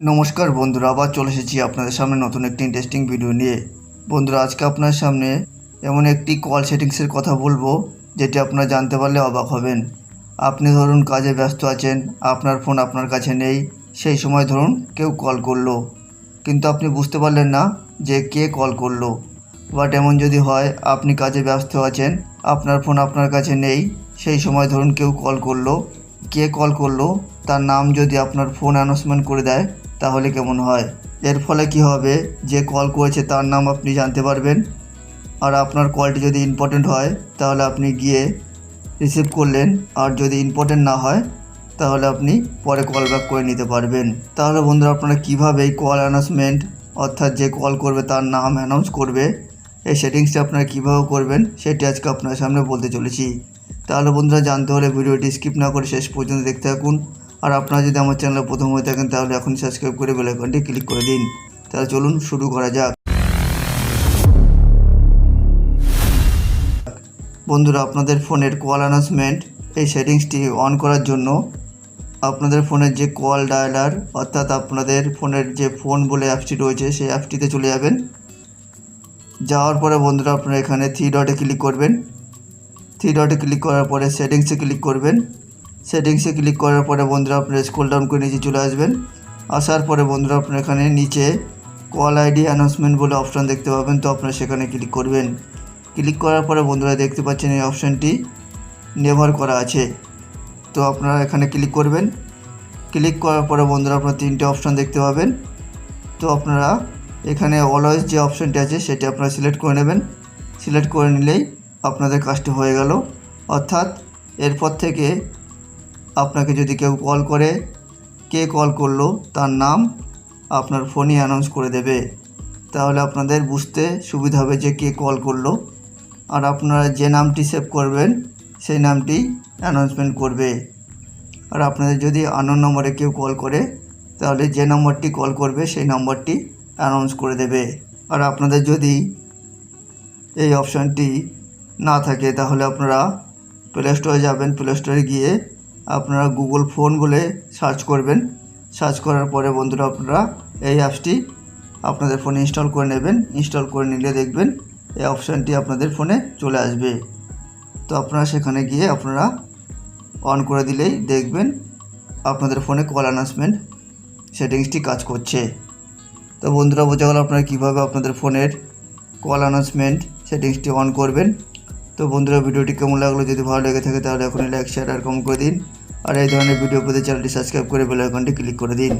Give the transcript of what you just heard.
নমস্কার বন্ধুরা, আবার চলে এসেছি আপনাদের সামনে নতুন একটি ইন্টারেস্টিং ভিডিও নিয়ে। বন্ধুরা, আজকে আপনার সামনে এমন একটি কল সেটিংসের কথা বলব, যেটি আপনারা জানতে পারলে অবাক হবেন। আপনি ধরুন কাজে ব্যস্ত আছেন, আপনার ফোন আপনার কাছে নেই, সেই সময় ধরুন কেউ কল করল। কিন্তু আপনি বুঝতে পারলেন না যে কে কল করল। বাট এমন যদি হয়, আপনি কাজে ব্যস্ত আছেন, আপনার ফোন আপনার কাছে নেই, সেই সময় ধরুন কেউ কল করল। কে কল করল? তার নাম যদি আপনার ফোন অ্যানাউন্সমেন্ট করে দেয় তাহলে কেমন হয়? এর ফলে কি হবে? যে কল করেছে তার নাম আপনি জানতে পারবেন। আর আপনার কলটি যদি ইম্পর্টেন্ট হয়, তাহলে আপনি গিয়ে রিসিভ করলেন। আর যদি ইম্পর্টেন্ট না হয়, তাহলে আপনি পরে কল ব্যাক করে নিতে পারবেন। তাহলে বন্ধুরা, আপনারা কীভাবে এই কল অ্যানাউন্সমেন্ট অর্থাৎ যে কল করবে তার নাম অ্যানাউন্স করবে, এই সেটিংসটি আপনারা কীভাবে করবেন, সেটি আজকে আপনার সামনে বলতে চলেছি। তাহলে বন্ধুরা, জানতে হলে ভিডিওটি স্কিপ না করে শেষ পর্যন্ত দেখতে থাকুন। আর আপনারা যদি আমার চ্যানেলে প্রথম হয়ে থাকেন, তাহলে এখন সাবস্ক্রাইব করে বেল আইকনটি ক্লিক করে দিন। তাহলে চলুন শুরু করা যাক। বন্ধুরা, আপনাদের ফোনের কল অ্যানাউন্সমেন্ট এই সেটিংসটি অন করার জন্য আপনাদের ফোনের যে কল ডায়ালার অর্থাৎ আপনাদের ফোনের যে ফোন বলে অ্যাপসটি রয়েছে, সেই অ্যাপসটিতে চলে যাবেন। যাওয়ার পরে বন্ধুরা, আপনারা এখানে থ্রি ডটে ক্লিক করবেন। থ্রি ডটে ক্লিক করার পরে সেটিংসে ক্লিক করবেন। সেটিংসে ক্লিক করার পরে বন্ধুরা আপনারা স্ক্রল ডাউন করে নিচে চলে আসবেন। আসার পরে বন্ধুরা আপনারা এখানে নিচে কল আইডি অ্যানাউন্সমেন্ট বলে অপশান দেখতে পাবেন, তো আপনারা সেখানে ক্লিক করবেন। ক্লিক করার পরে বন্ধুরা দেখতে পাচ্ছেন এই অপশানটি নেভার করা আছে। তো আপনারা এখানে ক্লিক করবেন। ক্লিক করার পরে বন্ধুরা আপনারা তিনটে অপশান দেখতে পাবেন। তো আপনারা এখানে অলওয়েজ যে অপশানটি আছে সেটি আপনারা সিলেক্ট করে নেবেন। সিলেক্ট করে নিলেই আপনাদের কাজটি হয়ে গেল। অর্থাৎ এরপর থেকে আপনাকে যদি কেউ কল করে, কে কল করল, তার নাম আপনার ফোনই অ্যানাউন্স করে দেবে। তাহলে আপনাদের বুঝতে সুবিধা হবে যে কে কল করল। আর আপনারা যে নামটি সেভ করবেন, সেই নামটি অ্যানাউন্সমেন্ট করবে। আর আপনাদের যদি আননোন নম্বরে কেউ কল করে, তাহলে যে নম্বরটি কল করবে, সেই নম্বরটি অ্যানাউন্স করে দেবে। আর আপনাদের যদি এই অপশানটি না থাকে, তাহলে আপনারা প্লে স্টোরে যাবেন প্লে স্টোরে গিয়ে আপনারা গুগল ফোন বলে সার্চ করবেন। সার্চ করার পরে বন্ধুরা আপনারা এই অ্যাপসটি আপনাদের ফোনে ইনস্টল করে নেবেন। ইনস্টল করে নিলে দেখবেন এই অপশানটি আপনাদের ফোনে চলে আসবে। তো আপনারা সেখানে গিয়ে আপনারা অন করে দিলেই দেখবেন আপনাদের ফোনে কল অ্যানাউন্সমেন্ট সেটিংসটি কাজ করছে। তো বন্ধুরা বোঝা গেল আপনারা কীভাবে আপনাদের ফোনের কল অ্যানাউন্সমেন্ট সেটিংসটি অন করবেন। তো বন্ধুরা, ভিডিওটি কেমন লাগল? যদি ভালো লেগে থাকে, তাহলে এখনই লাইক শেয়ার আর কম করে দিন। আর এই ধরনের ভিডিও পেতে চ্যানেলটি সাবস্ক্রাইব করে বেল আইকনটি ক্লিক করে দিন।